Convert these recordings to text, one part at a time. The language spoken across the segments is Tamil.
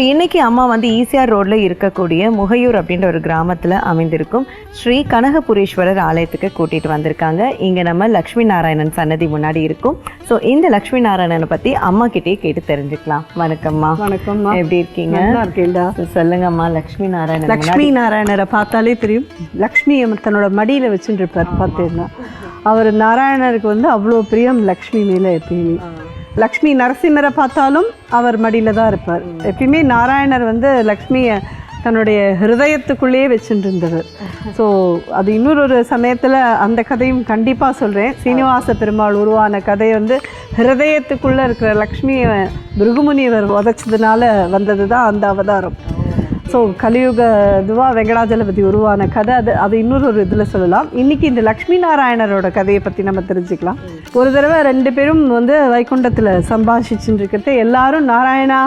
ஸோ இன்னைக்கு அம்மா வந்து ஈசிஆர் ரோட்டில் இருக்கக்கூடிய முகையூர் அப்படின்ற ஒரு கிராமத்தில் அமைந்திருக்கும் ஸ்ரீ கனகபுரீஸ்வரர் ஆலயத்துக்கு கூட்டிகிட்டு வந்திருக்காங்க. இங்கே நம்ம லக்ஷ்மி நாராயணன் சன்னதி முன்னாடி இருக்கும். ஸோ இந்த லக்ஷ்மி நாராயணனை பற்றி அம்மா கிட்டே கேட்டு தெரிஞ்சுக்கலாம். வணக்கம்மா. வணக்கம்மா. எப்படி இருக்கீங்க? இருக்கேன்டா. சொல்லுங்கம்மா லக்ஷ்மி நாராயணன் லக்ஷ்மி நாராயணரை பார்த்தாலே தெரியும். லக்ஷ்மி தன்னோட மடியில் வச்சுட்டு இருப்பார் பார்த்தீங்கன்னா அவர் நாராயணருக்கு வந்து அவ்வளோ பிரியம் லக்ஷ்மி மேலே எப்பயுமே. லக்ஷ்மி நரசிம்மரை பார்த்தாலும் அவர் மடியில் தான் இருப்பார். எப்பயுமே நாராயணர் வந்து லக்ஷ்மியை தன்னுடைய ஹிருதயத்துக்குள்ளேயே வச்சுட்டு இருந்தவர் ஸோ அது இன்னொரு ஒரு சமயத்தில் அந்த கதையும் கண்டிப்பாக சொல்கிறேன் சீனிவாச பெருமாள் உருவான கதை வந்து ஹிருதயத்துக்குள்ளே இருக்கிற லக்ஷ்மியை பிருகுமுனிவர் உதைச்சதுனால வந்தது தான் அந்த அவதாரம். ஸோ கலியுக இதுவாக வெங்கடாஜலபதி உருவான கதை அது அது இன்னொரு ஒரு இதில் சொல்லலாம். இன்றைக்கி இந்த லக்ஷ்மி நாராயணரோட கதையை பற்றி நம்ம தெரிஞ்சுக்கலாம். ஒரு தடவை ரெண்டு பேரும் வந்து வைகுண்டத்தில் சம்பாஷிச்சுட்டு இருக்கிறது எல்லாரும் நாராயணா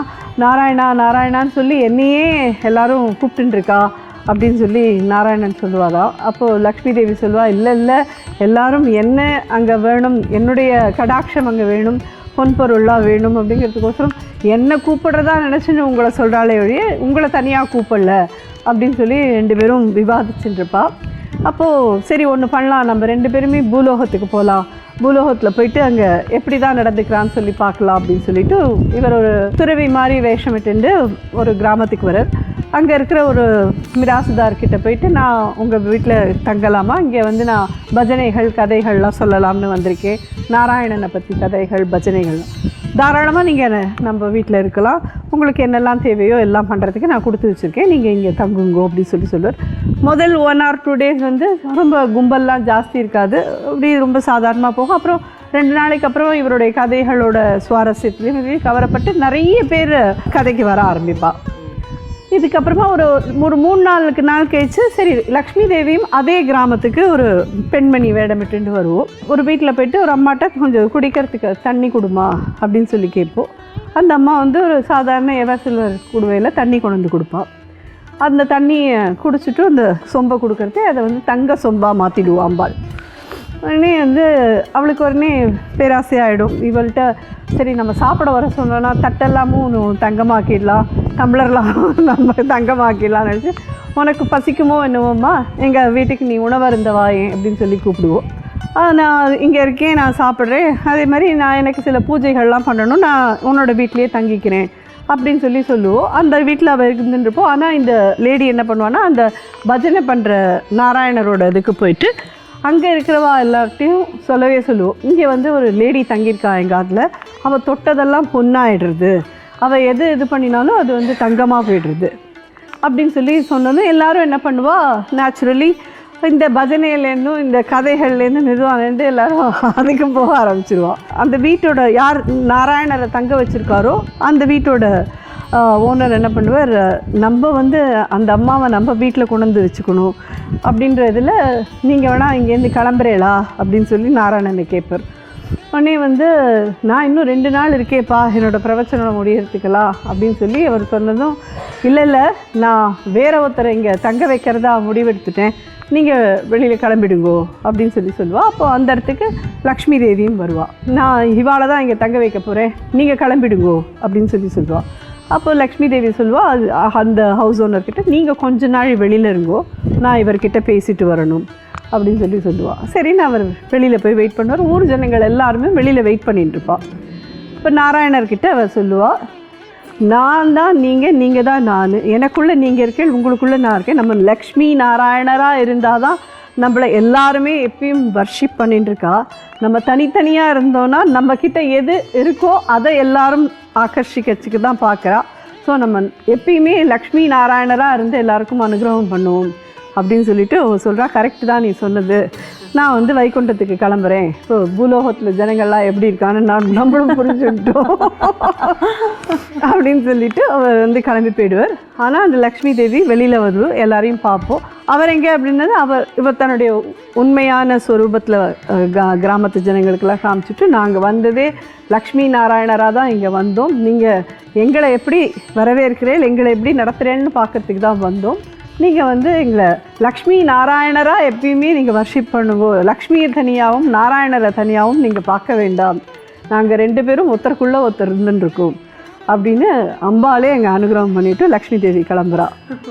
நாராயணா நாராயணான்னு சொல்லி என்னையே எல்லாரும் கூப்பிட்டுருக்கா அப்படின்னு சொல்லி நாராயணன் சொல்லுவாராம் அப்போது லக்ஷ்மி தேவி சொல்லுவா இல்லை இல்லை எல்லாரும் என்ன அங்கே வேணும்? என்னுடைய கடாட்சம் அங்கே வேணும். பொன்பொருளாக வேணும் அப்படிங்கிறதுக்கோசரம் என்னை கூப்பிடுறதா நினச்சின்னு உங்களை சொல்கிறாளே ஒழிய உங்களை தனியாக கூப்பிடல அப்படின்னு சொல்லி ரெண்டு பேரும் விவாதிச்சுட்டு அப்போது சரி ஒன்று பண்ணலாம். நம்ம ரெண்டு பேருமே பூலோகத்துக்கு போகலாம் பூலோகத்தில் போயிட்டு அங்கே எப்படி தான் நடந்துக்கிறான்னு சொல்லி பார்க்கலாம் அப்படின்னு சொல்லிட்டு இவர் ஒரு துறவி மாதிரி வேஷமிட்டு ஒரு கிராமத்துக்கு வரார் அங்கே இருக்கிற ஒரு மிராசுதார்கிட்ட போயிட்டு நான் உங்கள் வீட்டில் தங்கலாமா? இங்கே வந்து நான் பஜனைகள் கதைகள்லாம் சொல்லலாம்னு வந்திருக்கேன். நாராயணனை பற்றி கதைகள் பஜனைகள். தாராளமாக நீங்கள் நம்ம வீட்டில் இருக்கலாம். உங்களுக்கு என்னெல்லாம் தேவையோ எல்லாம் பண்ணுறதுக்கு நான் கொடுத்து வச்சுருக்கேன். நீங்கள் இங்கே தங்குங்கோ அப்படின்னு சொல்லி சொல்லுவார். முதல் ஒன் ஆர் டூ டேஸ் வந்து ரொம்ப கும்பல்லாம் ஜாஸ்தி இருக்காது. அப்படி ரொம்ப சாதாரணமாக போகும். அப்புறம் ரெண்டு நாளைக்கு அப்புறம் இவருடைய கதைகளோட சுவாரஸ்யத்துலேயும் கவரப்பட்டு நிறைய பேர் கதைக்கு வர ஆரம்பிப்பாள் இதுக்கப்புறமா ஒரு ஒரு மூணு நாளுக்கு நாள் கழிச்சு சரி லக்ஷ்மி தேவியும் அதே கிராமத்துக்கு ஒரு பெண்மணி வேடமிட்டு வருவோம். ஒரு வீட்டில் போயிட்டு ஒரு அம்மாட்ட கொஞ்சம் குடிக்கிறதுக்கு தண்ணி கொடுமா அப்படின்னு சொல்லி கேட்போம். அந்த அம்மா வந்து ஒரு சாதாரண எவசிலர் குடுவையில் தண்ணி கொண்டு வந்து கொடுப்பான் அந்த தண்ணியை குடிச்சிட்டு அந்த சொம்பை கொடுக்குறதே அதை வந்து தங்க சொம்பாக மாற்றிடுவோம் அம்பாள் உடனே வந்து அவளுக்கு உடனே பேராசையாகிடும் இவள்கிட்ட சரி நம்ம சாப்பிட வர சொன்னோன்னா தட்டெல்லாமும் தங்கமாக்கிடலாம் டம்ளர்லாம் நம்ம தங்கமாக்கிடலாம் நினச்சி உனக்கு பசிக்குமோ என்னவோம்மா? எங்கள் வீட்டுக்கு நீ உணவு இருந்த அப்படின்னு சொல்லி கூப்பிடுவோம். நான் இங்கே இருக்கேன் நான் சாப்பிட்றேன். அதே மாதிரி நான் எனக்கு சில பூஜைகள்லாம் பண்ணணும். நான் உன்னோட வீட்லேயே தங்கிக்கிறேன். அப்படின்னு சொல்லி சொல்லுவோம். அந்த வீட்டில் அவள் இருந்துருப்போம். ஆனால் இந்த லேடி என்ன பண்ணுவான்னா அந்த பஜனை பண்ணுற நாராயணரோட இதுக்கு போயிட்டு அங்கே இருக்கிறவா எல்லார்ட்டையும் சொல்லவே சொல்லுவோம். இங்கே வந்து ஒரு லேடி தங்கியிருக்கா எங்கள் ஆத்தில் அவள் தொட்டதெல்லாம் பொண்ணாயிடுறது. அவள் எது இது பண்ணினாலும் அது வந்து தங்கமாக போயிடுறது. அப்படின்னு சொல்லி சொன்னதும் எல்லாரும் என்ன பண்ணுவா? நேச்சுரலி இந்த பஜனையிலேருந்தும் இந்த கதைகள்லேருந்து மெதுவானேருந்து எல்லாரும் அதுக்கும் போக ஆரம்பிச்சிருவா. அந்த வீட்டோட யார் நாராயணரை தங்க வச்சுருக்காரோ அந்த வீட்டோட ஓனர் என்ன பண்ணுவார் நம்ம வந்து அந்த அம்மாவை நம்ம வீட்டில் கொண்டு வந்து வச்சுக்கணும் அப்படின்ற இதில் நீங்கள் வேணால் இங்கேருந்து கிளம்புறேளா அப்படின்னு சொல்லி நாராயணனை கேட்பார். உடனே வந்து நான் இன்னும் ரெண்டு நாள் இருக்கேப்பா என்னோட பிரவச்சனம் முடியறதுக்கலாம் அப்படின்னு சொல்லி அவர் சொன்னதும் இல்லை இல்லை நான் வேற ஒருத்தரை இங்கே தங்க வைக்கிறதா முடிவெடுத்துட்டேன். நீங்கள் வெளியில் கிளம்பிடுங்கோ அப்படின்னு சொல்லி சொல்லுவாள் அப்போ அந்த இடத்துக்கு லக்ஷ்மி தேவியும் வருவாள் நான் இவாளை தான் இங்கே தங்க வைக்க போகிறேன் நீங்கள் கிளம்பிடுங்கோ அப்படின்னு சொல்லி சொல்லுவாள் அப்போ லக்ஷ்மி தேவி சொல்லுவா அது அந்த ஹவுஸ் ஓனர்கிட்ட நீங்கள் கொஞ்ச நாள் வெளியில் இருங்கோ நான் இவர்கிட்ட பேசிட்டு வரணும் அப்படின்னு சொல்லி சொல்லுவாள் சரின்னு அவர் வெளியில் போய் வெயிட் பண்ணுவார். ஊர் ஜனங்கள் எல்லாருமே வெளியில் வெயிட் பண்ணிட்டு இருப்பா. இப்போ நாராயணர்கிட்ட அவர் சொல்லுவாள் நான் தான் நீங்கள் நீங்கள் தான் நான். எனக்குள்ளே நீங்கள் இருக்கேன் உங்களுக்குள்ளே நான் இருக்கேன். நம்ம லக்ஷ்மி நாராயணராக இருந்தால் தான் நம்மளை எல்லாருமே எப்பயும் வர்ஷிப் பண்ணிட்டு இருக்கா நம்ம தனித்தனியாக இருந்தோன்னா நம்ம கிட்ட எது இருக்கோ அதை எல்லாரும் ஆகர்ஷிக்கச்சுக்கு தான் பார்க்குறா ஸோ நம்ம எப்பயுமே லக்ஷ்மி நாராயணராக இருந்து எல்லாருக்கும் அனுகிரகம் பண்ணுவோம் அப்படின்னு சொல்லிட்டு சொல்கிறா கரெக்ட் தான் நீ சொன்னது. நான் வந்து வைகுண்டத்துக்கு கிளம்புறேன். இப்போ பூலோகத்தில் ஜனங்கள்லாம் எப்படி இருக்கான்னு நான் நம்மளும் புரிஞ்சுக்கிட்டோம் அப்படின்னு சொல்லிட்டு அவர் வந்து கிளம்பி போயிடுவார். ஆனால் அந்த லக்ஷ்மி தேவி வெளியில் வருவோம் எல்லாரையும் பார்ப்போம். அவர் எங்கே அப்படின்னது அவர் இவர் தன்னுடைய உண்மையான ஸ்வரூபத்தில் கிராமத்து ஜனங்களுக்கெல்லாம் காமிச்சிட்டு நாங்கள் வந்ததே லக்ஷ்மி நாராயணராக தான் இங்கே வந்தோம். நீங்கள் எங்களை எப்படி வரவேற்கிறேன் எங்களை எப்படி நடத்துகிறேன்னு பார்க்கறதுக்கு தான் வந்தோம். நீங்கள் வந்து எங்களை லக்ஷ்மி நாராயணராக எப்பயுமே நீங்கள் வர்ஷிப் பண்ணுங்க லக்ஷ்மியை தனியாகவும் நாராயணரை தனியாகவும் நீங்கள் பார்க்க வேண்டாம். நாங்கள் ரெண்டு பேரும் ஒருத்தருக்குள்ளே ஒருத்தர் இருந்துருக்கோம். அப்படின்னு அம்பாலே எங்கள் அனுகிரகம் பண்ணிட்டு லக்ஷ்மி தேவி கிளம்புறா.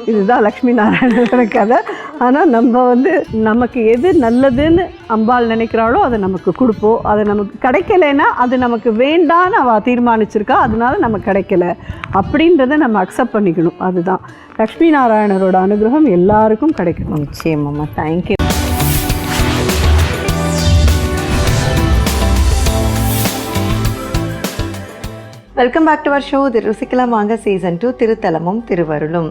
இதுதான் லக்ஷ்மி நாராயண கதை. ஆனால் நம்ம வந்து நமக்கு எது நல்லதுன்னு அம்பாள் நினைக்கிறாளோ அதை நமக்கு கொடுப்போம். அது நமக்கு கிடைக்கலைன்னா அது நமக்கு வேண்டான்னு அவள் தீர்மானிச்சிருக்கா. அதனால நமக்கு கிடைக்கல. அப்படின்றத நம்ம அக்செப்ட் பண்ணிக்கணும். அதுதான். லக்ஷ்மி நாராயணரோட அனுகிரகம் எல்லாருக்கும் கிடைக்கணும். நிச்சயமாம்மா. Thank you welcome back to our show இது ருசிக்கலாம் வாங்க சீசன் டூ திருத்தலமும் திருவருளும்.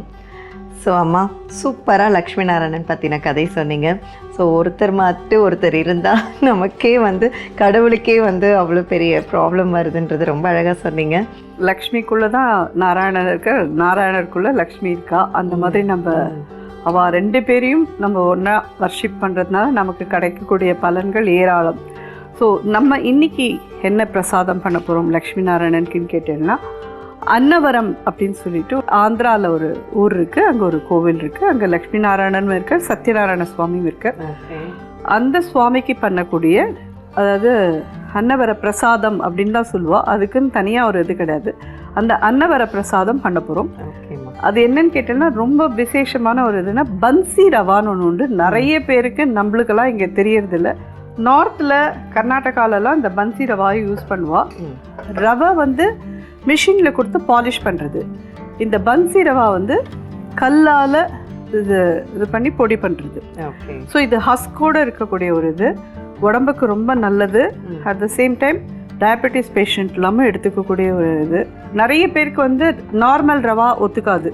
ஸோ அம்மா சூப்பராக லக்ஷ்மி நாராயணன் பற்றின கதை சொன்னீங்க. ஸோ ஒருத்தர் மாட்டு ஒருத்தர் இருந்தால் நமக்கே வந்து கடவுளுக்கே வந்து அவ்வளோ பெரிய ப்ராப்ளம் வருதுன்றது ரொம்ப அழகாக சொன்னீங்க. லக்ஷ்மிக்குள்ளே தான் நாராயணர் இருக்க நாராயணருக்குள்ளே லக்ஷ்மி இருக்கா? அந்த மாதிரி நம்ம அவள் ரெண்டு பேரையும் நம்ம ஒன்றா வர்ஷிப் பண்ணுறதுனால நமக்கு கிடைக்கக்கூடிய பலன்கள் ஏராளம். ஸோ நம்ம இன்னைக்கு என்ன பிரசாதம் பண்ண போகிறோம் லக்ஷ்மி நாராயணனுக்குன்னு கேட்டீங்கன்னா அன்னவரம் அப்படின்னு சொல்லிட்டு ஆந்திராவில் ஒரு ஊர் இருக்குது அங்கே ஒரு கோவில் இருக்குது அங்கே லக்ஷ்மி நாராயணனும் இருக்கார் சத்யநாராயண சுவாமியும் இருக்கார் அந்த சுவாமிக்கு பண்ணக்கூடிய அதாவது அன்னவர பிரசாதம் அப்படின்னு தான் சொல்லுவா. அதுக்குன்னு தனியாக ஒரு இது கிடையாது. அந்த அன்னவர பிரசாதம் பண்ண போகிறோம் அது என்னன்னு கேட்டேன்னா ரொம்ப விசேஷமான ஒரு இதுனா பன்சி ரவான்னு ஒன்று உண்டு. நிறைய பேருக்கு நம்மளுக்கெல்லாம் இங்கே தெரியறதில்ல. நார்த்தில் கர்நாடகாலலாம் இந்த பன்சி ரவாயை யூஸ் பண்ணுவா. ம். ரவை வந்து மிஷினில் கொடுத்து பாலிஷ் பண்ணுறது இந்த பன்சி ரவா வந்து கல்லால் இது இது பண்ணி பொடி பண்ணுறது ஓகே ஸோ இது ஹஸ்கோட இருக்கக்கூடிய ஒரு இது. உடம்புக்கு ரொம்ப நல்லது. At the same time diabetes patient இல்லாமல் எடுத்துக்கக்கூடிய ஒரு இது. நிறைய பேருக்கு வந்து நார்மல் ரவா ஒத்துக்காது.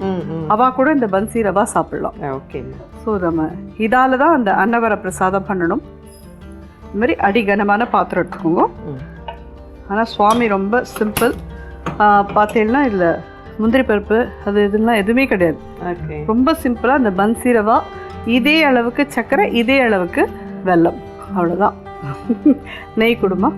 அவா கூட இந்த பன்சி ரவா சாப்பிடலாம். ஓகேம்மா ஸோ நம்ம இதால தான் அந்த அன்னவர பிரசாதம் பண்ணணும். இந்த மாதிரி அடிகனமான பாத்திரம் எடுத்துக்கோங்க. ஆனால் சுவாமி ரொம்ப சிம்பிள் பார்த்தீங்கன்னா இதில் முந்திரி பருப்பு அது இதெல்லாம் எதுவுமே கிடையாது. ரொம்ப சிம்பிளாக அந்த பன்சி ரவா இதே அளவுக்கு சர்க்கரை இதே அளவுக்கு வெல்லம். அவ்வளோதான் நெய் கொடுமா?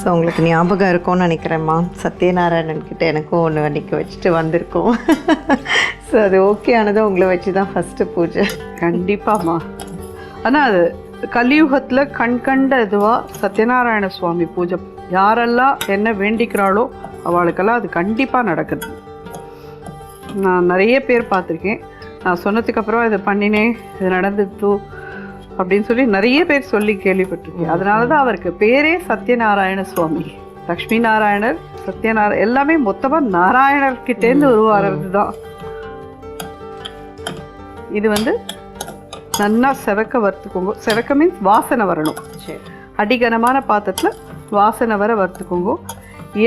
ஸோ உங்களுக்கு ஞாபகம் இருக்கும்னு நினைக்கிறேம்மா. சத்யநாராயணன் கிட்டே எனக்கும் ஒன்று அன்றைக்கி வச்சுட்டு வந்திருக்கோம். ஸோ அது ஓகே ஆனதும் உங்களை வச்சு தான் ஃபஸ்ட்டு பூஜை. கண்டிப்பாம்மா. ஆனால் அது கலியுகத்தில் கண் கண்ட இதுவாக சத்யநாராயண சுவாமி பூஜை. யாரெல்லாம் என்ன வேண்டிக்கிறாளோ அவளுக்கெல்லாம் அது கண்டிப்பாக நடக்குது. நான் நிறைய பேர் பார்த்துருக்கேன். நான் சொன்னதுக்கப்புறம் இதை பண்ணினேன். இது நடந்துட்டு அப்படின்னு சொல்லி நிறைய பேர் சொல்லி கேள்விப்பட்டிருக்கேன். அதனால தான் அவருக்கு பேரே சத்யநாராயண சுவாமி. லக்ஷ்மி நாராயணர் சத்யநாராயண எல்லாமே மொத்தமாக நாராயணர் கிட்டேருந்து உருவாகிறது தான் இது வந்து நல்லா செவக்க வறுத்துக்கோங்க. செவக்க மீன்ஸ் வாசனை வரணும். சரி. அடிகனமான பாத்திரத்தில் வாசனை வர வறுத்துக்கோங்க.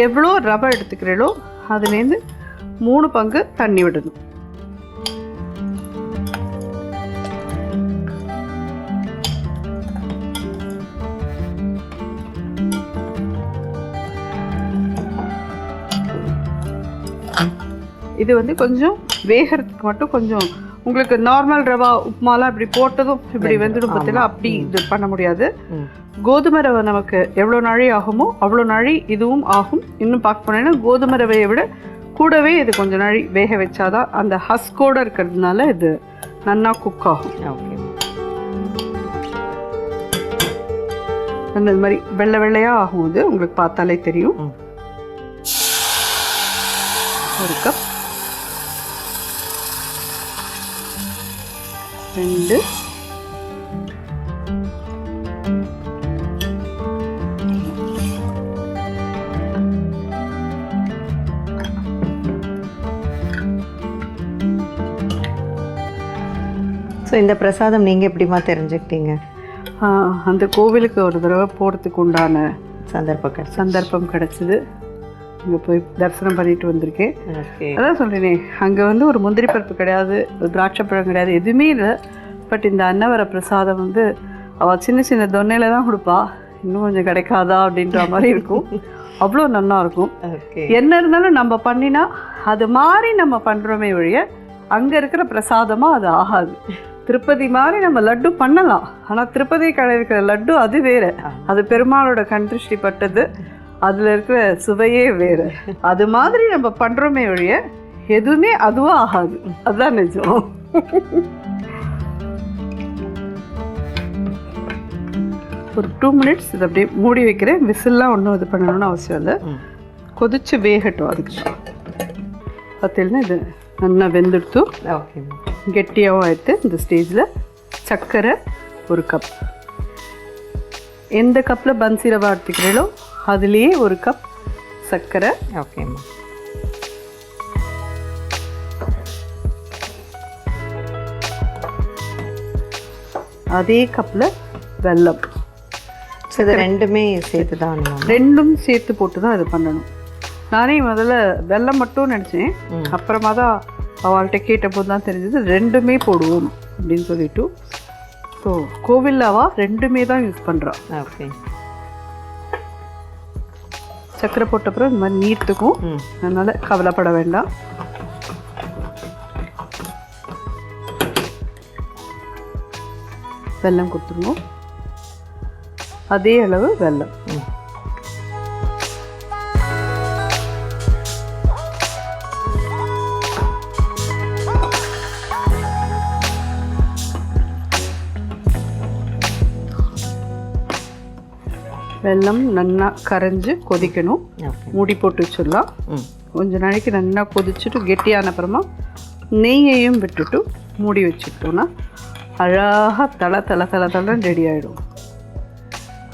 எவ்வளோ ரவை எடுத்துக்கிறீங்களோ அதுலேருந்து மூணு பங்கு தண்ணி விடணும். இது வந்து கொஞ்சம் வேகிறதுக்கு மட்டும் கொஞ்சம் உங்களுக்கு நார்மல் ரவா உப்புமாலாம் இப்படி போட்டதும் இப்படி வெந்துடும். பார்த்தீங்களா அப்படி இது பண்ண முடியாது. கோதுமை ரவை நமக்கு எவ்வளோ நாழி ஆகுமோ அவ்வளோ நாழி இதுவும் ஆகும். இன்னும் பார்க்க போனேன்னா கோதுமை ரவையை விட கூடவே இது கொஞ்சம் நாழி வேக வச்சாதான் அந்த ஹஸ்கோட இருக்கிறதுனால இது நன்னா குக் ஆகும். ஓகே அந்த மாதிரி வெள்ளை வெள்ளையாக ஆகும் இது உங்களுக்கு பார்த்தாலே தெரியும். ஒரு கப் ரெண்டு. ஸோ இந்த பிரசாதம் நீங்கள் எப்படிமா தெரிஞ்சுக்கிட்டீங்க? அந்த கோவிலுக்கு ஒரு தடவை போகிறதுக்கு உண்டான சந்தர்ப்பம் சந்தர்ப்பம் கிடச்சிது. அங்கே போய் தரிசனம் பண்ணிட்டு வந்திருக்கேன். அதான் சொல்கிறேனே அங்கே வந்து ஒரு முந்திரி பருப்பு கிடையாது ஒரு திராட்சை பழம் கிடையாது எதுவுமே இல்லை. பட் இந்த அன்னவர பிரசாதம் வந்து அவள் சின்ன சின்ன தொன்னையில தான் கொடுப்பா. இன்னும் கொஞ்சம் கிடைக்காதா அப்படின்ற மாதிரி இருக்கும். அவ்வளோ நல்லா இருக்கும். என்ன இருந்தாலும் நம்ம பண்ணினா அது மாதிரி நம்ம பண்ணுறோமே ஒழிய அங்கே இருக்கிற பிரசாதமாக அது ஆகாது. திருப்பதி மாதிரி நம்ம லட்டு பண்ணலாம். ஆனால் திருப்பதி கடை இருக்கிற லட்டு அது வேற. அது பெருமாளோட கண்திருஷ்டி பட்டது. அதில் இருக்கிற சுவையே வேறு. அது மாதிரி நம்ம பண்ணுறோமே ஒழிய எதுவுமே அதுவும் ஆகாது. அதுதான் நிஜம். ஒரு டூ மினிட்ஸ் இதை அப்படியே மூடி வைக்கிறேன். விசில்லாம் ஒன்றும் இது பண்ணணும்னு அவசியம் இல்லை. கொதிச்சு வேகட்டும் அதுக்கு. பார்த்தீங்கன்னா இது நல்லா வெந்துடுத்து ஓகேம்மா கெட்டியாகவும் ஆயிடுத்து இந்த ஸ்டேஜில் சர்க்கரை ஒரு கப் எந்த கப்பில் பன்சி ரவா எடுத்துக்கிறீங்களோ அதுலேயே ஒரு கப் சர்க்கரை. ஓகேம்மா அதே கப்பில் வெல்லம். ஸோ இது ரெண்டுமே சேர்த்து தான் ரெண்டும் சேர்த்து போட்டு தான் இது பண்ணணும். நானே முதல்ல வெல்லம் மட்டும் நினச்சேன். அப்புறமா தான் அவள்கிட்ட கேட்டபோது தான் தெரிஞ்சது ரெண்டுமே போடுவோம் அப்படின்னு சொல்லிட்டு. ஸோ கோவில்ல அவ ரெண்டுமே தான் யூஸ் பண்ணுறான் ஓகே சர்க்கரை போட்ட அப்புறம் இந்த மாதிரி நீர்த்துக்கும் அதனால் கவலைப்பட வேண்டாம். வெல்லம் கொடுத்துருவோம். அதே அளவு வெல்லம். ம் வெல்லம் நல்லா கரைஞ்சு கொதிக்கணும். மூடி போட்டு வச்சிடலாம். கொஞ்ச நாளைக்கு நல்லா கொதிச்சுட்டு கெட்டியான அப்புறமா நெய்யையும் விட்டுட்டு மூடி வச்சுக்கிட்டோன்னா அழகாக தலை தலை தலை தலைன்னு ரெடி ஆகிடும்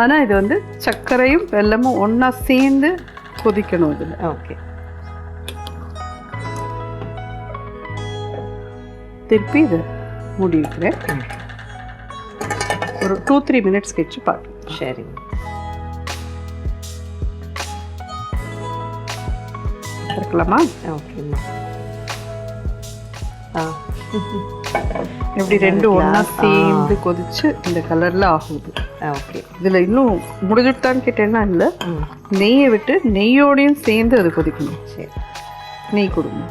ஆனால் இது வந்து சர்க்கரையும் வெல்லமும் ஒன்றா சேர்ந்து கொதிக்கணும் இதில். ஓகே திருப்பி இதை மூடி வைக்கிறேன். ஒரு டூ த்ரீ மினிட்ஸ் கழிச்சு பார்க்கலாம். சரிங்க. இருக்கலாமா ஓகேம்மா ஆ. எப்படி ரெண்டு ஒன்றா சேர்ந்து கொதிச்சு இந்த கலரில் ஆகுது. ஓகே. இதில் இன்னும் முடிஞ்சுட்டான்னு கேட்டேன்னா இல்லை. நெய்யை விட்டு நெய்யோடையும் சேர்ந்து அது கொதிக்கணும். சரி. நெய் கொடுங்க.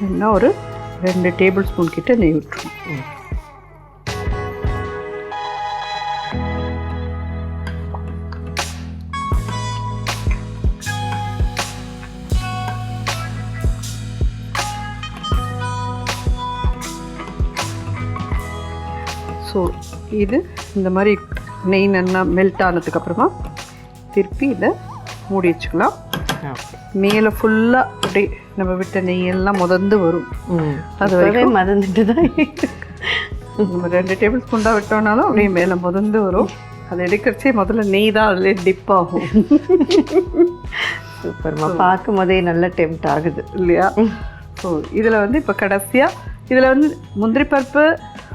இன்னும் ஒரு ரெண்டு டேபிள் ஸ்பூன் கிட்ட நெய் விட்டுரும் ஸோ இது இந்த மாதிரி நெய் நல்லா மெல்ட் ஆனதுக்கப்புறமா திருப்பி இதை மூடி வச்சுக்கலாம். மேலே ஃபுல்லாக அப்படியே நம்ம விட்ட நெய் எல்லாம் முதந்து வரும். அது அதுவே மறந்துட்டு தான் நம்ம ரெண்டு டேபிள் ஸ்பூன் தான் விட்டோம்னாலும் அப்படியே மேலே முதந்து வரும். அது எடுக்கிறச்சே முதல்ல நெய் தான் அதிலே டிப் ஆகும். சூப்பர்மா பார்க்கும் போதே நல்ல டெம்ட் ஆகுது. இல்லையா? ஸோ இதில் வந்து இப்போ கடைசியாக இதில் வந்து முந்திரி பருப்பு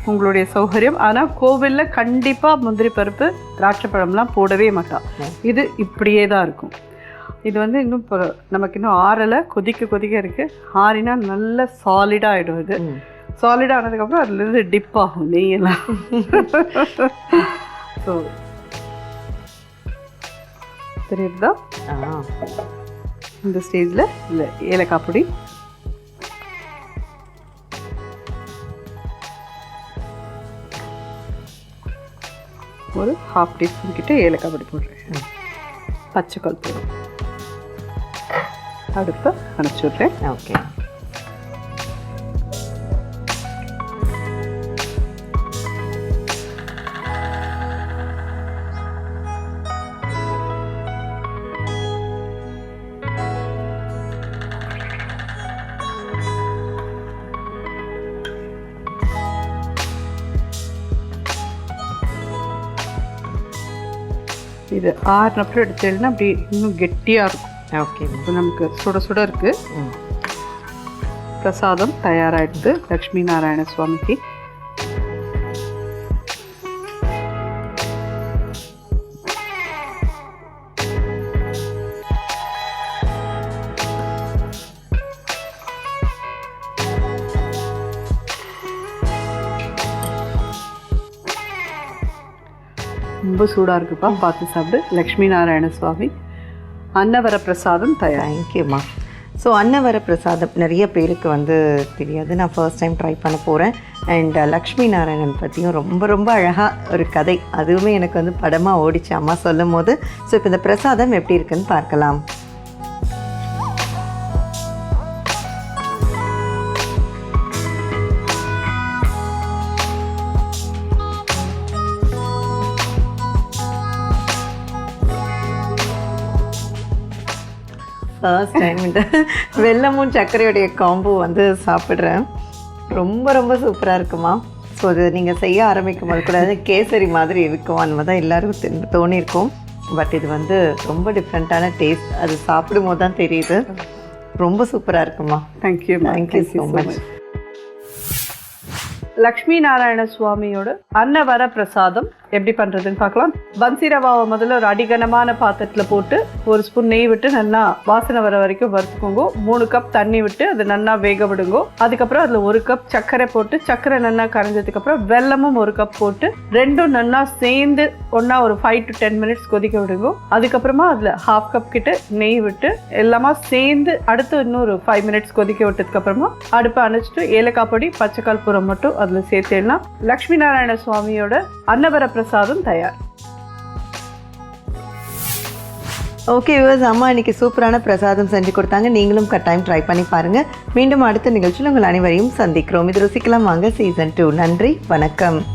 உங்களுடைய சௌகரியம். ஆனால் கோவிலில் கண்டிப்பாக முந்திரி பருப்பு திராட்சை பழம்லாம் போடவே மாட்டான் இது இப்படியே தான் இருக்கும். இது வந்து இன்னும் இப்போ நமக்கு இன்னும் ஆறலை கொதிக்க கொதிக்க இருக்குது ஆறினா நல்ல சாலிடாக ஆகிடும் இது. ம். சாலிட் ஆனதுக்கப்புறம் அதுலேருந்து டிப் ஆகும் நெய்யெல்லாம். ஸோ தெரியுதா? இந்த ஸ்டேஜில் இல்லை ஏலக்காய் பொடி. ஒரு ஹாஃப் டீஸ்பூன் கிட்ட ஏலக்காய் பொடி போடுறேன். பச்சை கற்பூரம் அடுப்பை அணைச்சி விட்றேன் ஓகே. இது ஆறுனப்புறம் எடுத்தேன்னா அப்படி இன்னும் கெட்டியாக இருக்கும். ஓகே. இப்போ நமக்கு சுட சுட இருக்கு. பிரசாதம் தயாராகிடுது லக்ஷ்மி நாராயண சுவாமிக்கு. ரொம்ப சூடாக இருக்குப்பா. பார்த்து சாப்பிடு. லக்ஷ்மி நாராயண சுவாமி. அன்னவர பிரசாதம் தயார் தேங்க்யூம்மா ஸோ அன்னவர பிரசாதம் நிறைய பேருக்கு வந்து தெரியாது. நான் ஃபர்ஸ்ட் டைம் ட்ரை பண்ண போகிறேன் அண்ட் uh, லக்ஷ்மி நாராயணன் பற்றியும் ரொம்ப ரொம்ப அழகாக ஒரு கதை. அதுவுமே எனக்கு வந்து படமாக ஓடிச்சு அம்மா சொல்லும் போது ஸோ இப்போ இந்த பிரசாதம் எப்படி இருக்குன்னு பார்க்கலாம். ஃபர்ஸ்ட் டைம் இந்த வெல்லமும் சர்க்கரையுடைய காம்போ வந்து சாப்பிட்றேன். ரொம்ப ரொம்ப சூப்பராக இருக்குமா? ஸோ அது நீங்கள் செய்ய ஆரம்பிக்கும் போது கூட கேசரி மாதிரி இருக்கும். அந்த தான் எல்லாருக்கும் தோணியிருக்கும். பட் இது வந்து ரொம்ப டிஃப்ரெண்ட்டான டேஸ்ட் அது சாப்பிடும் போது தான் தெரியுது. ரொம்ப சூப்பராக இருக்குமா? Thank you thank you so much Lakshmi Narayana சுவாமியோட அன்னவர பிரசாதம் எப்படி பண்றதுன்னு பார்க்கலாம். பன்சி ரவாவை முதல்ல ஒரு அடிகனமான பாத்திரத்தில் போட்டு ஒரு ஸ்பூன் நெய் விட்டு நல்லா வாசனை வர வரைக்கும் வறுத்துக்கோங்க. மூணு கப் தண்ணி விட்டு அது நல்லா வேக விடுங்க. அதுக்கப்புறம் அதில் ஒரு கப் சர்க்கரை போட்டு சர்க்கரை நல்லா கரைஞ்சதுக்கப்புறம் வெள்ளமும் வெல்லமும் ஒரு கப் போட்டு ரெண்டும் நல்லா சேர்ந்து ஒன்றா ஒரு ஃபைவ் டு டென் மினிட்ஸ் கொதிக்க விடுங்க. அதுக்கப்புறமா அதில் ஹாஃப் கப் கிட்ட நெய் விட்டு எல்லாமே சேர்ந்து அடுத்து இன்னொரு ஃபைவ் மினிட்ஸ் கொதிக்க விட்டதுக்கப்புறமா அடுப்பை அணைச்சிட்டு ஏலக்காய் பொடி பச்சைக்கால் பூரம் மட்டும் அதில் சேர்த்துடலாம் லக்ஷ்மி நாராயண சுவாமியோட அன்னவர பிரசாதம் தயார். ஓகே விவர்ஸ் அம்மா இன்னைக்கு சூப்பரான பிரசாதம் செஞ்சு கொடுத்தாங்க. நீங்களும் கட்டாயம் ட்ரை பண்ணி பாருங்கள் மீண்டும் அடுத்த நிகழ்ச்சியில் உங்கள் அனைவரையும் சந்திக்கிறோம். இது ருசிக்கலாம் வாங்க. சீசன் டூ நன்றி. வணக்கம்.